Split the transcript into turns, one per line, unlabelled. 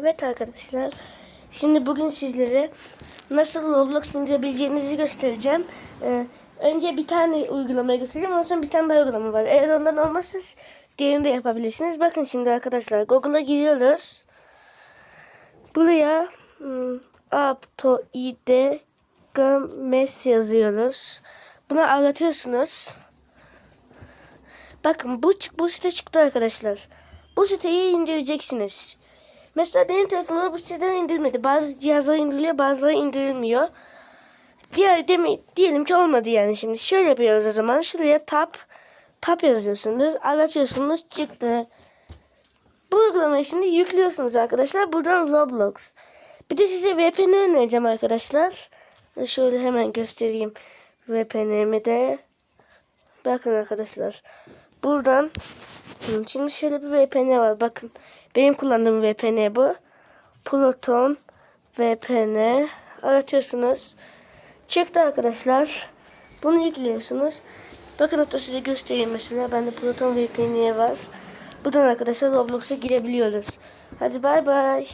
Evet arkadaşlar. Şimdi bugün sizlere nasıl Roblox indirebileceğinizi göstereceğim. Ee, önce bir tane uygulamayı göstereceğim. Ondan sonra bir tane daha uygulama var. Eğer ondan olmazsa diğerini de yapabilirsiniz. Bakın şimdi arkadaşlar Google'a giriyoruz. Buraya hmm, Apto ID Games yazıyoruz. Bunu aratıyorsunuz. Bakın bu bu site çıktı arkadaşlar. Bu siteyi indireceksiniz. Mesela benim telefonumda bu siteden indirmedi. Bazı cihazlar indiriliyor, bazıları indirilmiyor. Diğer demi, diyelim ki olmadı yani şimdi. Şöyle yapıyoruz o zaman. Şuraya tap tap yazıyorsunuz. Aratıyorsunuz çıktı. Bu uygulamayı şimdi yüklüyorsunuz arkadaşlar. Buradan Roblox. Bir de size VPN önereceğim arkadaşlar. Şöyle hemen göstereyim VPN'imi de. Bakın arkadaşlar. Buradan Hı, şimdi şöyle bir VPN var. Bakın. Benim kullandığım VPN bu. Proton VPN aratıyorsunuz. Çıktı arkadaşlar. Bunu yüklüyorsunuz. Bakın hatta size göstereyim mesela. Bende Proton VPN var. Buradan arkadaşlar Roblox'a girebiliyoruz. Hadi bay bay.